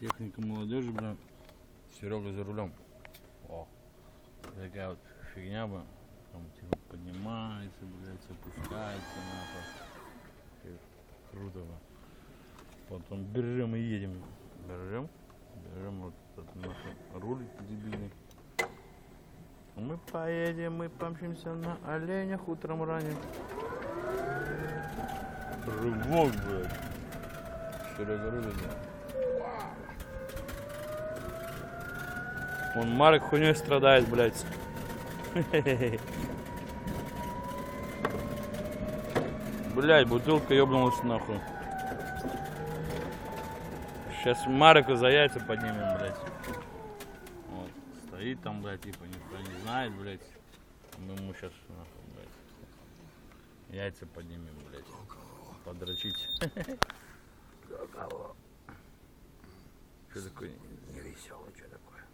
Техника молодежи, бля. Серега за рулем. О. Такая вот фигня, бля. Там типа поднимается, блядь, опускается, нахуй. Круто, бля. Потом берем и едем. Берем. Берем вот этот нахуй руль дебильный. Мы поедем, мы помчимся на оленях утром ранее. Рывок, блядь. Серега рулит, блядь. Вон Марк хуйней страдает, блядь. Блядь, бутылка ёбнулась нахуй. Сейчас Марка за яйца поднимем, блядь. Вот. Стоит там, блядь, типа никто не знает, блядь. Мы ему сейчас нахуй, блядь. Яйца поднимем, блядь. Подрочить. Что такое? Невеселый, что такое?